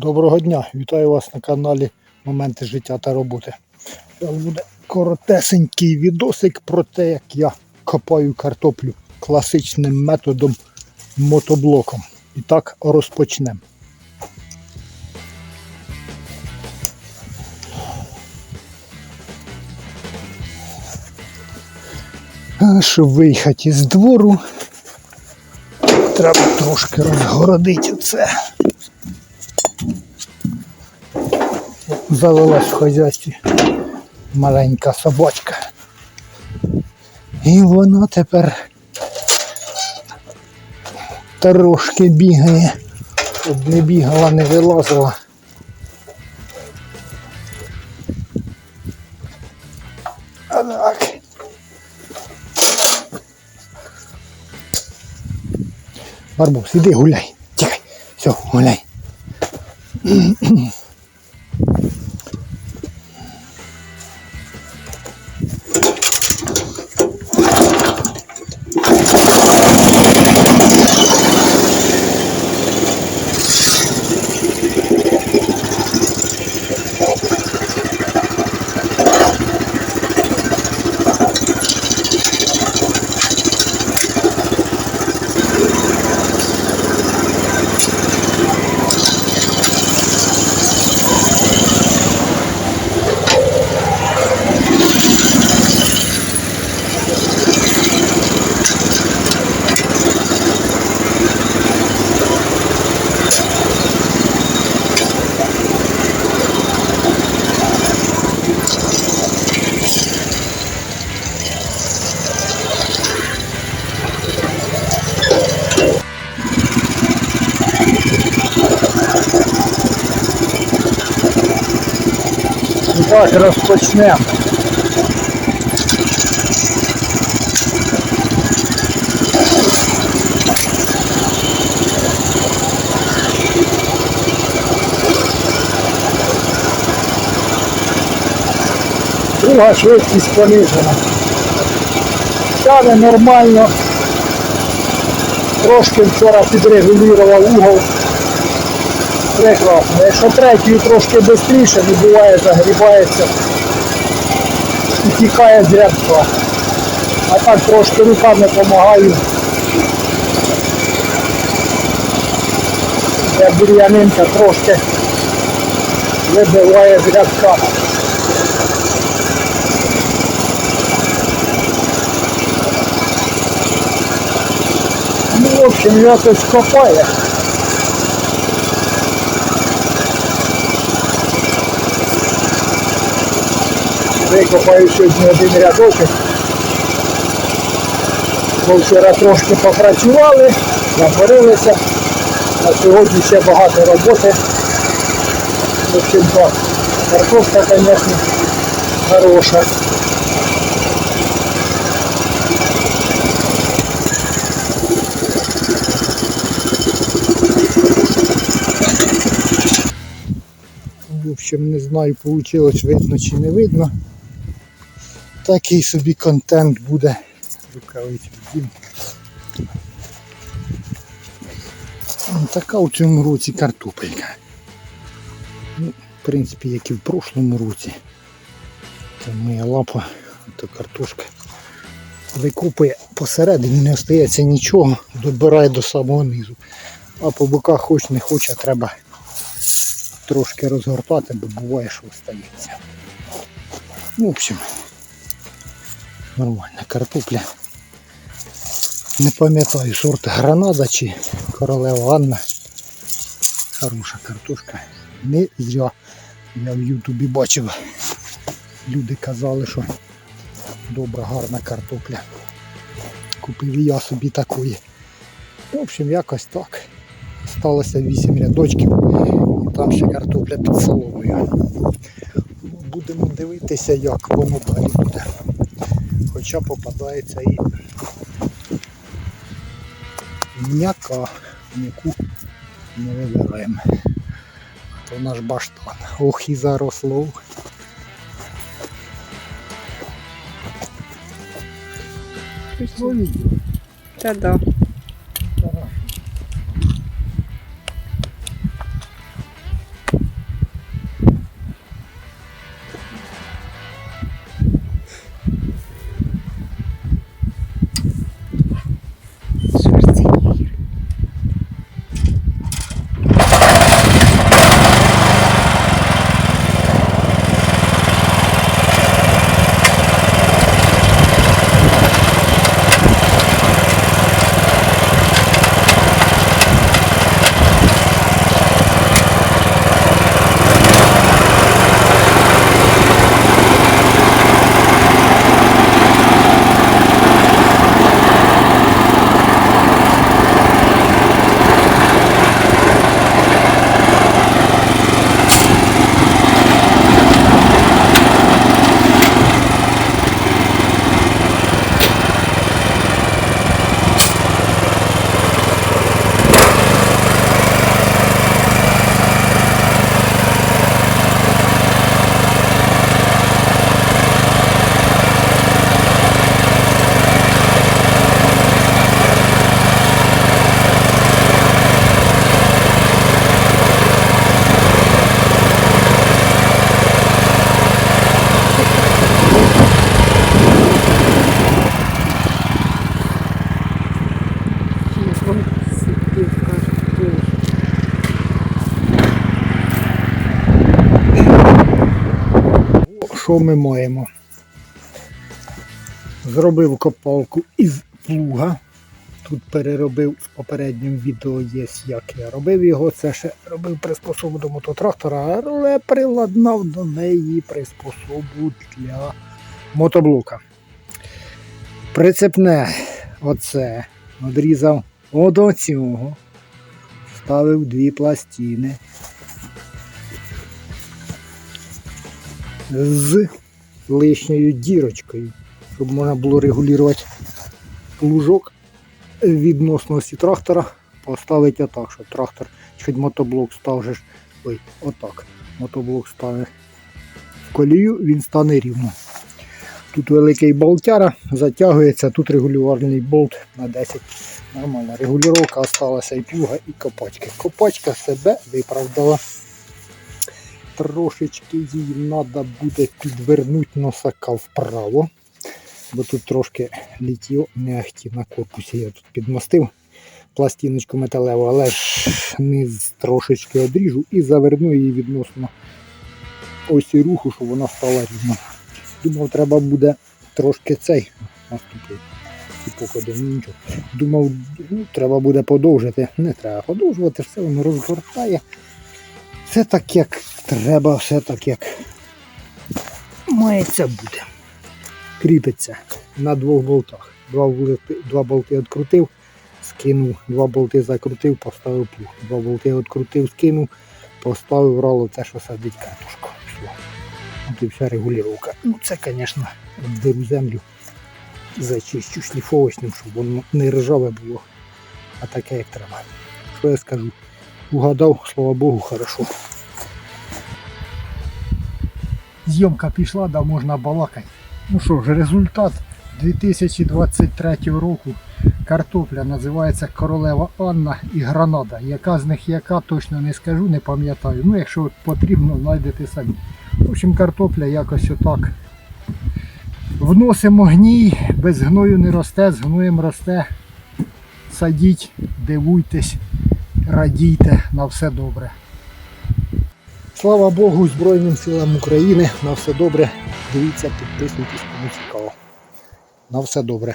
Доброго дня! Вітаю вас на каналі Моменти життя та роботи. Зараз буде коротесенький відосик про те, як я копаю картоплю класичним методом мотоблоком. І так розпочнемо. Щоб виїхати з двору, треба трошки розгородити це. Завелась в хазяйстві маленька собачка. І вона тепер трошки бігає, щоб не бігала, не вилазила. А так. Барбус, іди гуляй. Тікай. Все, гуляй. Так розпочнемо. Друга швидкість понижена. Тягне нормально. Трошки вчора підрегулював угол. Прекрасно. Якщо третьою трошки швидше, не буває, загрібається і тікає з рябства. А так трошки руками допомагаю. Як бур'янинка трошки вибиває з рядка. Ну, в общем, якось копає. Викопаю сьогодні один рядочок. Бо вчора трошки попрацювали, запорилися. А сьогодні ще багато роботи. В общем так, картошка, звісно, хороша. В общем, не знаю, вийшло видно чи не видно. Такий собі контент буде. Рукавиці вдім. Така у цьому році картопелька. Ну, в принципі, як і в прошлому році. Це моя лапа, то картошка. Викопує посередині, не остається нічого, добирає до самого низу. А по боках хоч не хоче, треба трошки розгортати, бо буває, що остається. В общем, нормальна картопля. Не пам'ятаю сорт гранада чи королева Анна. Хороша картошка. Не зря. Я в Ютубі бачив. Люди казали, що добра, гарна картопля. Купив і я собі такої. В общем, якось так. Сталося 8 рядочків. І там ще картопля під соломою. Будемо дивитися, як воно далі буде. Хоча попадається і м'яка, м'яку не виберемо. То наш баштан. Ох і заросло. Та да. Що ми маємо? Зробив копалку із плуга. Тут переробив в попередньому відео є, як я робив його. Це ще робив приспособу до мототрактора, але приладнав до неї приспособу для мотоблока. Прицепне оце одрізав от цього. Ставив дві пластини. З лишньою дірочкою, щоб можна було регулювати плужок відносності трактора, поставити отак, щоб трактор, хоч мотоблок став же ж, ой, отак. Мотоблок стане в колію, він стане рівно. Тут великий болтяра, затягується, тут регулювальний болт на 10. Нормальна регулювання осталася і плуга, і копачки. Копачка себе виправдала. Трошечки їй треба буде підвернути носака вправо. Бо тут трошки не ахті на корпусі. Я тут підмостив пластиночку металеву, але ж низ трошечки одріжу і заверну її відносно ось руху, щоб вона стала рівно. Думав, треба буде трошки цей наступив. Ну нічого. Думав, ну, треба буде подовжити. Не треба подовжувати, все воно розгортає. Все так, як треба, все так, як мається буде. Кріпиться на двох болтах. Два болти, два болти відкрутив, скинув, два болти закрутив, поставив плуг. Два болти відкрутив, скинув, поставив рало те, що садить картошку. Все. От і вся регулювання. Ну це, звісно, обдеру землю, зачищу шліфовочним, щоб воно не ржаве було, а таке як треба. Що я скажу? Угадав, слава Богу, хорошо. Зйомка пішла, да можна балакати. Ну що ж, результат 2023 року. Картопля називається Королева Анна і Гранада. Яка з них яка, точно не скажу, не пам'ятаю. Ну, якщо потрібно, знайдете самі. В общем, картопля якось отак. Вносимо гній, без гною не росте, з гноєм росте. Садіть, дивуйтесь, радійте, на все добре. Слава Богу, Збройним силам України. На все добре. Дивіться, підписуйтесь, кому цікаво. На все добре.